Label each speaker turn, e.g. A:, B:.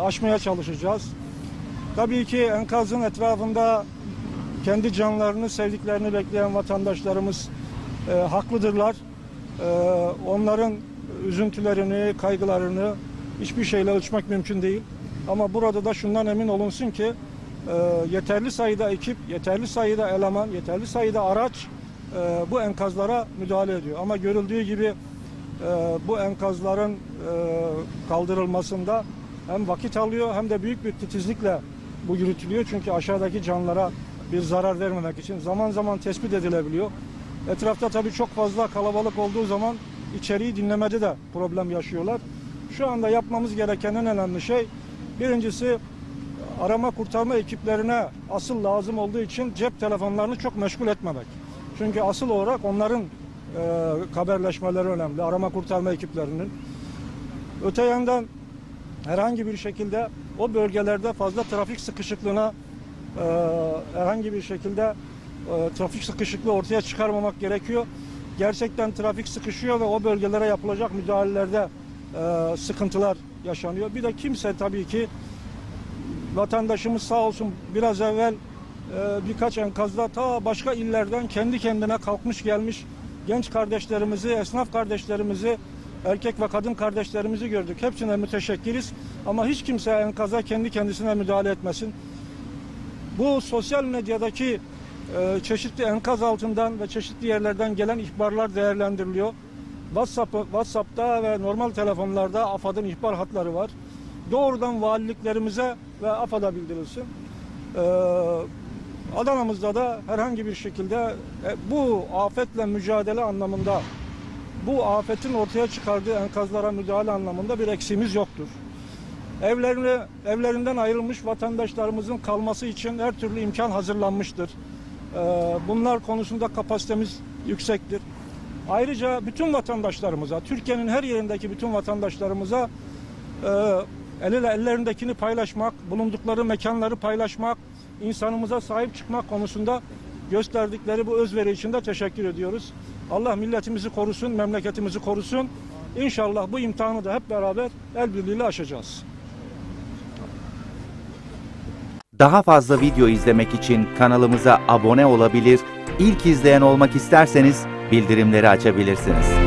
A: aşmaya çalışacağız. Tabii ki enkazın etrafında kendi canlarını, sevdiklerini bekleyen vatandaşlarımız e, haklıdırlar. E, onların üzüntülerini, kaygılarını hiçbir şeyle ölçmek mümkün değil. Ama burada da şundan emin olunsun ki e, yeterli sayıda ekip, yeterli sayıda eleman, yeterli sayıda araç e, bu enkazlara müdahale ediyor. Ama görüldüğü gibi e, bu enkazların e, kaldırılmasında hem vakit alıyor hem de büyük bir titizlikle bu yürütülüyor. Çünkü aşağıdaki canlara bir zarar vermemek için zaman zaman tespit edilebiliyor. Etrafta tabii çok fazla kalabalık olduğu zaman içeriği dinlemede de problem yaşıyorlar. Şu anda yapmamız gereken en önemli şey birincisi arama kurtarma ekiplerine asıl lazım olduğu için cep telefonlarını çok meşgul etmemek. Çünkü asıl olarak onların e, haberleşmeleri önemli. Arama kurtarma ekiplerinin. Öte yandan herhangi bir şekilde o bölgelerde fazla trafik sıkışıklığına e, herhangi bir şekilde e, trafik sıkışıklığı ortaya çıkarmamak gerekiyor. Gerçekten trafik sıkışıyor ve o bölgelere yapılacak müdahalelerde e, sıkıntılar yaşanıyor. Bir de kimse tabii ki vatandaşımız sağ olsun biraz evvel e, birkaç enkazda ta başka illerden kendi kendine kalkmış gelmiş genç kardeşlerimizi, esnaf kardeşlerimizi, erkek ve kadın kardeşlerimizi gördük. Hepsine müteşekkiriz. Ama hiç kimse enkaza kendi kendisine müdahale etmesin. Bu sosyal medyadaki e, çeşitli enkaz altından ve çeşitli yerlerden gelen ihbarlar değerlendiriliyor. WhatsApp, WhatsApp'ta ve normal telefonlarda AFAD'ın ihbar hatları var. Doğrudan valiliklerimize ve AFAD'a bildirilsin. Ee, Adana'mızda da herhangi bir şekilde e, bu afetle mücadele anlamında bu afetin ortaya çıkardığı enkazlara müdahale anlamında bir eksiğimiz yoktur. Evlerini, evlerinden ayrılmış vatandaşlarımızın kalması için her türlü imkan hazırlanmıştır. Ee, Bunlar konusunda kapasitemiz yüksektir. Ayrıca bütün vatandaşlarımıza, Türkiye'nin her yerindeki bütün vatandaşlarımıza e, el ele ellerindekini paylaşmak, bulundukları mekanları paylaşmak, insanımıza sahip çıkmak konusunda gösterdikleri bu özveri için de teşekkür ediyoruz. Allah milletimizi korusun, memleketimizi korusun. İnşallah bu imtihanı da hep beraber el birliğiyle aşacağız.
B: Daha fazla video izlemek için kanalımıza abone olabilir, ilk izleyen olmak isterseniz bildirimleri açabilirsiniz.